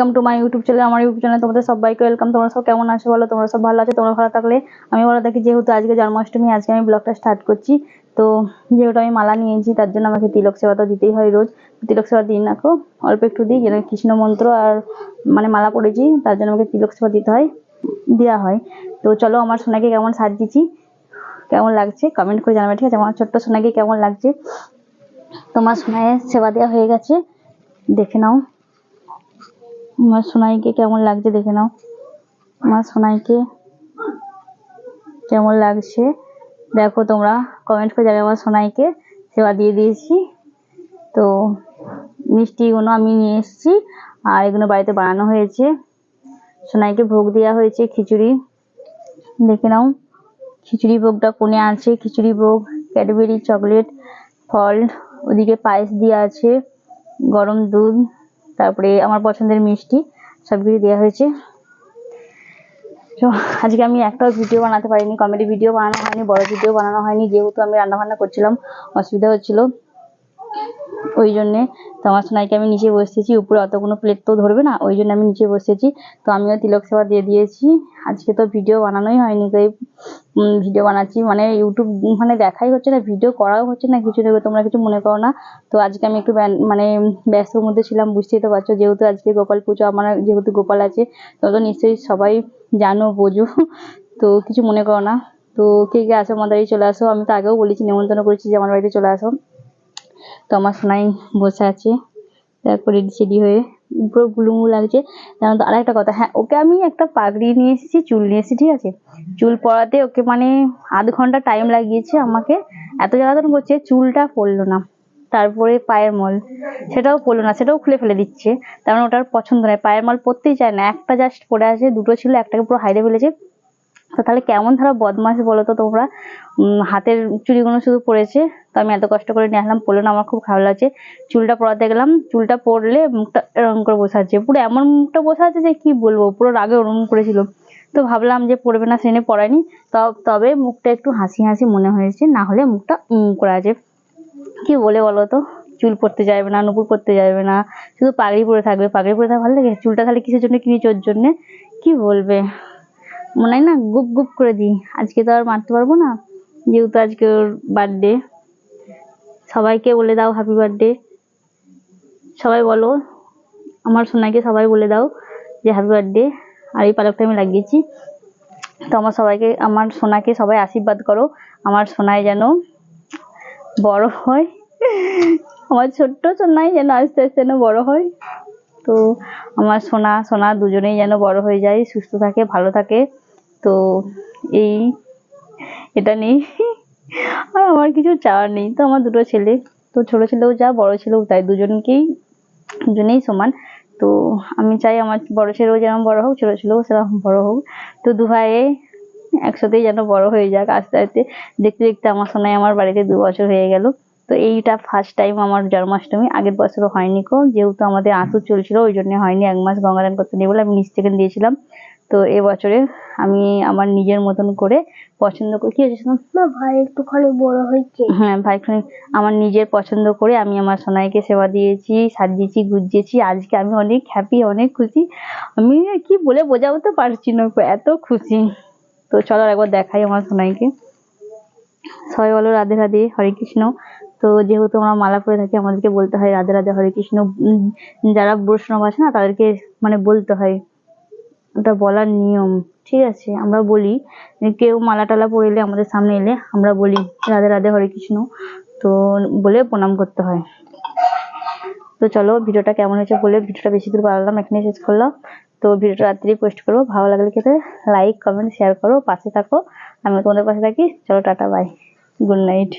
Welcome to my YouTube channel আমার YouTube channel তোমাদের সবাইকে ওয়েলকাম তোমরা সব কেমন আছো বলো? তোমরা সব ভালো আছো? তোমরা ভালো থাকলে আমি ভালো থাকি যেহেতু আজকে জন্মাষ্টমী, আজকে আমি ব্লগটা স্টার্ট করছি। তো যেহেতু আমি মালা নিয়েছি, তার জন্য আমাকে তিলক সেবা তো দিতেই হয় রোজ। তিলক সেবা দিই না কো অল্প একটু দিই, যেন কৃষ্ণ মন্ত্র আর মানে মালা পড়েছি, তার জন্য আমাকে তিলক সেবা দিতে হয় দেওয়া হয়। তো চলো, আমার সোনাকে কেমন সাজিয়েছি, কেমন লাগছে কমেন্ট করে জানাবে, ঠিক আছে? আমার ছোট্ট সোনাকে কেমন লাগছে? তোমার সোনায় সেবা দেওয়া হয়ে গেছে, দেখে নাও। আমার সোনাইকে কেমন লাগছে দেখে নাও। আমার সোনাইকে কেমন লাগছে দেখো তোমরা। কমেন্ট করে যাবে আমার সোনাইকে। সেবা দিয়ে দিয়েছি। তো মিষ্টিগুলো আমি নিয়ে এসেছি আর এগুলো বাড়িতে বানানো হয়েছে। সোনাইকে ভোগ দেওয়া হয়েছে খিচুড়ি। দেখে নাও, খিচুড়ি ভোগটা কোণে আছে? খিচুড়ি ভোগ, ক্যাডবেরি, চকলেট, ফল, ওদিকে পায়েস দেওয়া আছে, গরম দুধ তারপরে আমার পছন্দের মিষ্টি সব কিছু দেওয়া হয়েছে। তো আজকে আমি একটাও ভিডিও বানাতে পারিনি কমেডি ভিডিও বানানো হয়নি, বড় ভিডিও বানানো হয়নি, যেহেতু আমি রান্নাবান্না করছিলাম, অসুবিধা হচ্ছিল। ওই জন্যে তো আমার সোনাইকে আমি নিচে বসেছি উপরে অত কোনো প্লেট তো ধরবে না ওই জন্য আমি নিচে বসেছি তো আমিও তিলক সেবা দিয়ে দিয়েছি। আজকে তো ভিডিও বানানোই হয়নি, তাই ভিডিও বানাচ্ছি। মানে ইউটিউব মানে দেখাই হচ্ছে না ভিডিও করাও হচ্ছে না কিছু দেবে তোমরা কিছু মনে করো না। তো আজকে আমি একটু মানে ব্যস্তর মধ্যে ছিলাম, বুঝতেই তো পারছ, যেহেতু আজকে গোপাল পুজো, আমার যেহেতু গোপাল আছে, তো তো নিশ্চয়ই সবাই জানো, বোঝো, তো কিছু মনে করো না। তো কে কে আসো আমাদের চলে আসো, আমি তো আগেও বলেছি, নেমন্তন্ন করেছি যে আমার বাড়িতে চলে আসো। তো আমার সোনাই বসে আছে। দেখো রেডি হয়ে পুরো গুলুমুলু লাগছে। জানো তো আরেকটা কথা হ্যাঁ ওকে আমি একটা পাগড়ি নিয়ে এসেছি, চুল নিয়ে এসেছি, ঠিক আছে? চুল পড়াতে ওকে মানে আধ ঘণ্টা টাইম লাগিয়েছে আমাকে। এত জ্বালাতন করছে, চুলটা পড়ল না। তারপরে পায়ের মল, সেটাও পড়ল না, সেটাও খুলে ফেলে দিচ্ছে। তার মানে ওটার পছন্দ নয়, পায়ের মল পরতেই চায় না। একটা জাস্ট পড়ে আছে, দুটো ছিল, একটাকে পুরো হাইড়ে ফেলেছে। তো তাহলে কেমন ধরো বদমাশ বলো তো তোমরা? হাতের চুড়িগুলো শুধু পড়েছে তো আমি এত কষ্ট করে নিয়ে আসলাম পড়ল না আমার খুব খারাপ লাগছে। চুলটা পড়াতে গেলাম চুলটা পড়লে মুখটা এরকম করে বসে আছে, পুরো এমন মুখটা বসে আছে যে কি বলব, পুরো রাগে ওরকম করেছিল। তো ভাবলাম যে পড়বে না সেনে পড়ায়নি তবে মুখটা একটু হাসি হাসি মনে হয়েছে, না হলে মুখটা উম করে আছে। কি বলে বলো তো? চুল পড়তে যাবে না, নুপুর পড়তে যাবে না, শুধু পাগড়ি পরে থাকবে, পাগড়ি পরে থাকলে ভালো লাগে? চুলটা তাহলে কিসের জন্য কিনেছি ওর জন্য? কি বলবে? মনে হয় না, গুপ গুপ করে দিই। আজকে তো আর মারতে পারব না, যেহেতু আজকে ওর বার্থডে সবাইকে বলে দাও হ্যাপি বার্থডে সবাই বলো, আমার সোনাকে সবাই বলে দাও যে হ্যাপি বার্থডে আর এই পালকটা আমি লাগিয়েছি। তো আমার সবাইকে, আমার সোনাকে সবাই আশীর্বাদ করো। আমার সোনায় যেন বড় হয়। আমার ছোট্ট সোনাই যেন আস্তে আস্তে যেন বড় হয়। তো আমার সোনা সোনা দুজনেই যেন বড় হয়ে যায়, সুস্থ থাকে, ভালো থাকে। তো এই, এটা নেই আর আমার কিছু চাওয়ার নেই। তো আমার দুটো ছেলে। তো ছোট ছেলেও যা, বড় ছেলেও তাই। দুজনকেই, দুজনেই সমান। তো আমি চাই আমার বড় ছেলেও যেমন বড় হোক, ছোট ছেলেও সেরকম বড় হোক। তো দু ভাইয়ে একসাথেই যেন বড় হয়ে যাক। আস্তে আস্তে দেখতে দেখতে আমার সোনাই আমার বাড়িতে দু বছর হয়ে গেল। তো এইটা ফার্স্ট টাইম আমার জন্মাষ্টমী আগের বছরও হয়নি কো যেহেতু আমাদের আঁতুর চলছিল ওই জন্য হয়নি। এক মাস গঙ্গা দান করতে নিয়ে বলে আমি নিচ থেকে দিয়েছিলাম। তো এবছরে আমি আমার নিজের মতন করে পছন্দ করে কি হয়েছে? না ভাই একটুখানি বড় হয়েছে। হ্যাঁ ভাই খানি আমার নিজের পছন্দ করে আমি আমার সোনাইকে সেবা দিয়েছি সাজিয়েছি গুজিয়েছি। আজকে আমি অনেক হ্যাপি অনেক খুশি। আমি কি বলে বোঝাবো তো পারছি না এত খুশি। তো চলো একবার দেখাই আমার সোনাইকে। সবাই বলো রাধে রাধে হরে কৃষ্ণ। তো যেহেতু আমরা মালা পরে থাকি, আমাদেরকে বলতে হয় রাধে রাধে হরে কৃষ্ণ। যারা বৈষ্ণব আছে না, তাদেরকে মানে বলতে হয়। ওটা বলার নিয়ম। ঠিক আছে, আমরা বলি কেউ মালা টালা পরে আমাদের সামনে এলে আমরা বলি রাধে রাধে হরে কৃষ্ণ। তো বলে প্রণাম করতে হয়। তো চলো, ভিডিওটা কেমন হয়েছে বলে ভিডিওটা বেশি দূর বাড়ালাম এখানে শেষ করলাম। তো ভিডিওটা রাত্রি পোস্ট করব। ভালো লাগলে খেতে লাইক কমেন্ট শেয়ার করো, পাশে থাকো। আমি তোমাদের পাশে থাকি। চলো, টাটা বাই গুড নাইট